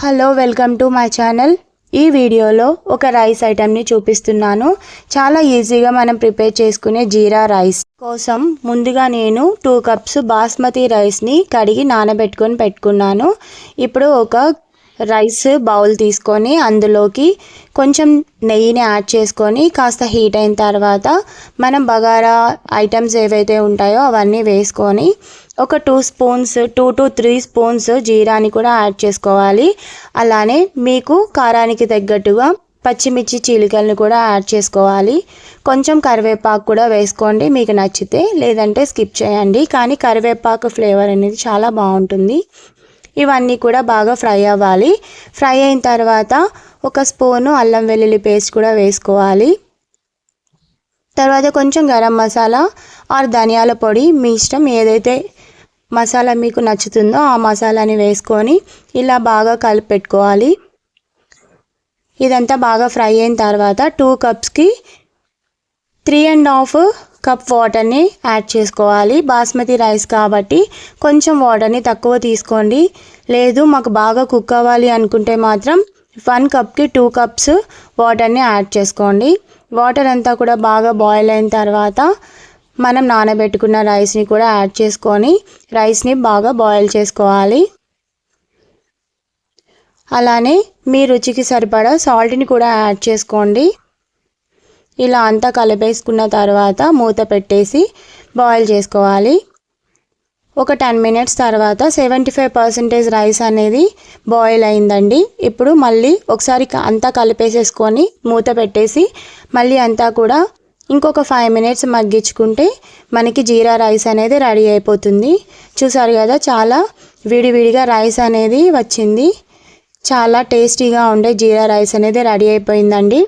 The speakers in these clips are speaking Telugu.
Hello welcome to my channel. ఈ వీడియోలో ఒక రైస్ ఐటెంని చూపిస్తున్నాను. చాలా ఈజీగా మనం ప్రిపేర్ చేసుకునే జీరా రైస్ కోసం ముందుగా నేను టూ కప్స్ బాస్మతి రైస్ని కడిగి నానబెట్టుకొని పెట్టుకున్నాను. ఇప్పుడు ఒక రైస్ బౌల్ తీసుకొని అందులోకి కొంచెం నెయ్యిని యాడ్ చేసుకొని కాస్త హీట్ అయిన తర్వాత మనం బగారా ఐటమ్స్ ఏవైతే ఉంటాయో అవన్నీ వేసుకొని ఒక two spoons two to three spoons జీరాని కూడా యాడ్ చేసుకోవాలి. అలానే మీకు కారానికి తగ్గట్టుగా పచ్చిమిర్చి చీలికలను కూడా యాడ్ చేసుకోవాలి. కొంచెం కరివేపాకు కూడా వేసుకోండి మీకు నచ్చితే. లేదంటే స్కిప్ చేయండి. కానీ కరివేపాకు ఫ్లేవర్ అనేది చాలా బాగుంటుంది. ఇవన్నీ కూడా బాగా ఫ్రై అవ్వాలి. ఫ్రై అయిన తర్వాత ఒక స్పూను అల్లం వెల్లుల్లి పేస్ట్ కూడా వేసుకోవాలి. తర్వాత కొంచెం గరం మసాలా ఆర్ ధనియాల పొడి మీ ఇష్టం ఏదైతే మసాలా మీకు నచ్చుతుందో ఆ మసాలాని వేసుకొని ఇలా బాగా కలిపి పెట్టుకోవాలి. ఇదంతా బాగా ఫ్రై అయిన తర్వాత టూ కప్స్కి త్రీ అండ్ హాఫ్ కప్ వాటర్ని యాడ్ చేసుకోవాలి. బాస్మతి రైస్ కాబట్టి కొంచెం వాటర్ని తక్కువ తీసుకోండి. లేదు మాకు బాగా కుక్ అవ్వాలి అనుకుంటే మాత్రం వన్ కప్కి టూ కప్స్ వాటర్ని యాడ్ చేసుకోండి. వాటర్ అంతా కూడా బాగా బాయిల్ అయిన తర్వాత మనం నానబెట్టుకున్న రైస్ని కూడా యాడ్ చేసుకొని రైస్ని బాగా బాయిల్ చేసుకోవాలి. అలానే మీ రుచికి సరిపడా సాల్ట్ని కూడా యాడ్ చేసుకోండి. ఇలా అంతా కలిపేసుకున్న తర్వాత మూత పెట్టేసి బాయిల్ చేసుకోవాలి. ఒక టెన్ మినిట్స్ తర్వాత సెవెంటీ ఫైవ్ పర్సెంటేజ్ రైస్ అనేది బాయిల్ అయిందండి. ఇప్పుడు మళ్ళీ ఒకసారి అంతా కలిపేసేసుకొని మూత పెట్టేసి మళ్ళీ అంతా కూడా ఇంకొక ఫైవ్ మినిట్స్ మగ్గించుకుంటే మనకి జీరా రైస్ అనేది రెడీ అయిపోతుంది. చూసారు కదా చాలా విడివిడిగా రైస్ అనేది వచ్చింది. చాలా టేస్టీగా ఉండే జీరా రైస్ అనేది రెడీ అయిపోయిందండి.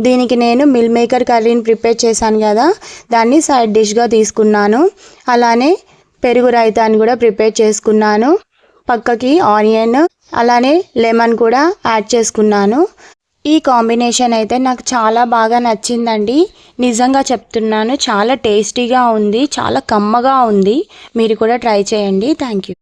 దీనికి నేను మిల్ మేకర్ కర్రీని ప్రిపేర్ చేశాను కదా దాన్ని సైడ్ డిష్గా తీసుకున్నాను. అలానే పెరుగు రైతాన్ని కూడా ప్రిపేర్ చేసుకున్నాను. పక్కకి ఆనియన్ అలానే లెమన్ కూడా యాడ్ చేసుకున్నాను. ఈ కాంబినేషన్ అయితే నాకు చాలా బాగా నచ్చిందండి. నిజంగా చెప్తున్నాను చాలా టేస్టీగా ఉంది చాలా కమ్మగా ఉంది. మీరు కూడా ట్రై చేయండి. Thank you.